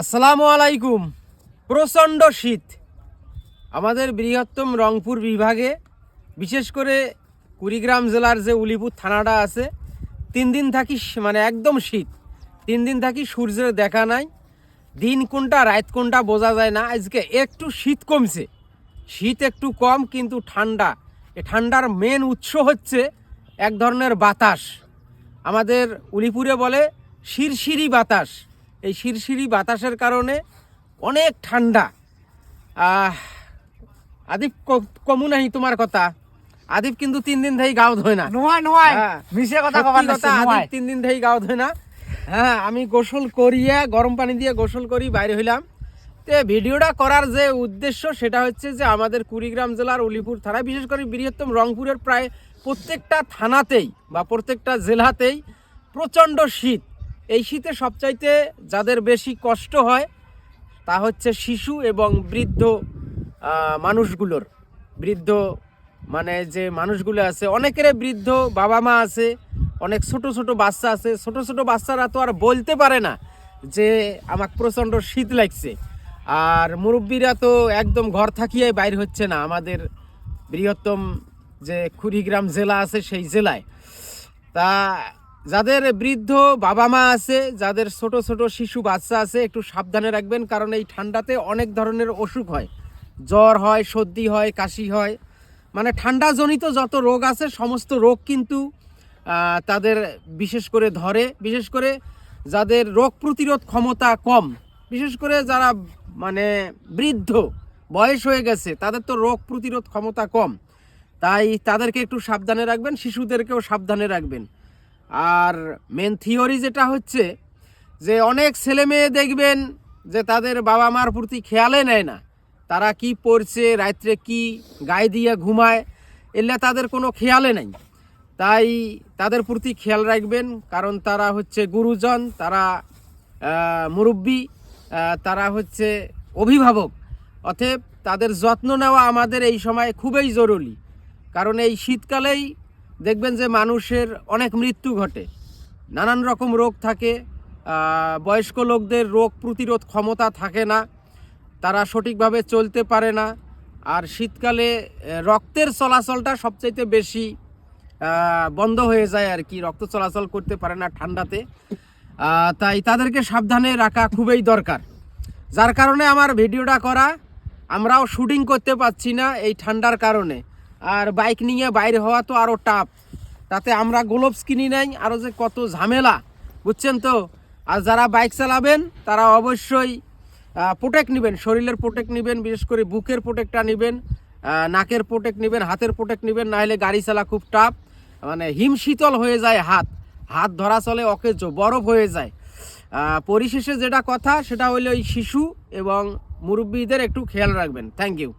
আসসালামু আলাইকুম। প্রচণ্ড শীত। আমাদের বৃহত্তম রংপুর বিভাগে, বিশেষ করে কুড়িগ্রাম জেলার যে উলিপুর থানাটা আছে, তিন দিন থাকি মানে একদম শীত। তিন দিন থাকি সূর্যের দেখা নাই। দিন কোনটা, রাত কোনটা বোঝা যায় না। আজকে একটু শীত কমছে। শীত একটু কম, কিন্তু ঠান্ডা। এ ঠান্ডার মেন উৎস হচ্ছে এক ধরনের বাতাস। আমাদের উলিপুরে বলে শিরশিরি বাতাস। এই শিরশিরি বাতাসের কারণে অনেক ঠান্ডা। আদিপ কমু নাহি তোমার কথা। আদিপ কিন্তু তিন দিন ধরেই গাও ধোয় না। হ্যাঁ। মিশে কথা কথা, আদিপ তিন দিন ধরেই গাও ধোয় না। হ্যাঁ আমি গোসল করিয়ে গরম পানি দিয়ে গোসল করি বাইরে হইলাম। তো ভিডিওটা করার যে উদ্দেশ্য সেটা হচ্ছে যে আমাদের কুড়িগ্রাম জেলার উলিপুর থানায় বিশেষ করে বৃহত্তম রংপুরের প্রায় প্রত্যেকটা থানাতেই বা প্রত্যেকটা জেলাতেই প্রচণ্ড শীত। এই শীতে সবচাইতে যাদের বেশি কষ্ট হয়, তা হচ্ছে শিশু এবং বৃদ্ধ মানুষগুলোর। বৃদ্ধ মানে যে মানুষগুলো আছে অনেকের বৃদ্ধ বাবা মা আছে, অনেক ছোট ছোট বাচ্চা আছে। ছোট ছোট বাচ্চারা তো আর বলতে পারে না যে আমার প্রচণ্ড শীত লাগছে। আর মুরব্বীরা তো একদম ঘর থাকিয়াই বাইর হচ্ছে না। আমাদের বৃহত্তম যে কুড়িগ্রাম জেলা আছে, সেই জেলায়। তা যাদের বৃদ্ধ বাবা মা আছে, যাদের ছোট ছোট শিশু বাচ্চা আছে, একটু সাবধানে রাখবেন, কারণ এই ঠান্ডাতে অনেক ধরনের অসুখ হয়। জ্বর হয়, সর্দি হয়, কাশি হয়। মানে ঠান্ডাজনিত যত রোগ আছে, সমস্ত রোগ কিন্তু তাদের বিশেষ করে ধরে। বিশেষ করে যাদের রোগ প্রতিরোধ ক্ষমতা কম, বিশেষ করে যারা মানে বৃদ্ধ, বয়স হয়ে গেছে, তাদের তো রোগ প্রতিরোধ ক্ষমতা কম। তাই তাদেরকে একটু সাবধানে রাখবেন, শিশুদেরকেও সাবধানে রাখবেন। আর মেন থিওরি যেটা হচ্ছে যে অনেক ছেলে মেয়ে দেখবেন যে তাদের বাবা মার প্রতি খেয়ালে নেয় না। তারা কি পড়ছে, রাত্রে কি গায়ে দিয়ে ঘুমায়, এলে তাদের কোনো খেয়ালে নেই। তাই তাদের প্রতি খেয়াল রাখবেন, কারণ তারা হচ্ছে গুরুজন, তারা মুরব্বী তারা হচ্ছে অভিভাবক। অতএব তাদের যত্ন নেওয়া আমাদের এই সময় খুবই জরুরি। কারণ এই শীতকালেই দেখবেন যে মানুষের অনেক মৃত্যু ঘটে। নানান রকম রোগ থাকে বয়স্ক লোকদের রোগ প্রতিরোধ ক্ষমতা থাকে না, তারা সঠিকভাবে চলতে পারে না, আর শীতকালে রক্তের চলাচলটা সবচাইতে বেশি বন্ধ হয়ে যায় আর কি, রক্ত চলাচল করতে পারে না ঠান্ডাতে। তাই তাদেরকে সাবধানে রাখা খুবই দরকার। যার কারণে আমার ভিডিওটা করা, আমরাও শুটিং করতে পারছি না এই ঠান্ডার কারণে। আর বাইক নিয়ে বাইরে হওয়া তো আরও টাফ তাতে আমরা গ্লোভস কিনি নাই আরও যে কত ঝামেলা, বুঝছেন তো? আর যারা বাইক চালাবেন, তারা অবশ্যই প্রোটেক্ট নেবেন, শরীরের প্রোটেক্ট নেবেন, বিশেষ করে বুকের প্রোটেক্টটা নেবেন নাকের প্রোটেক্ট নেবেন, হাতের প্রোটেক্ট নেবেন, নাহলে গাড়ি চালা খুব টাফ মানে হিম শীতল হয়ে যায় হাত হাত ধরা চলে অকেজ, বরফ হয়ে যায়। পরিশেষে যেটা কথা, সেটা হলো ওই শিশু এবং মুরব্বীদের একটু খেয়াল রাখবেন। Thank you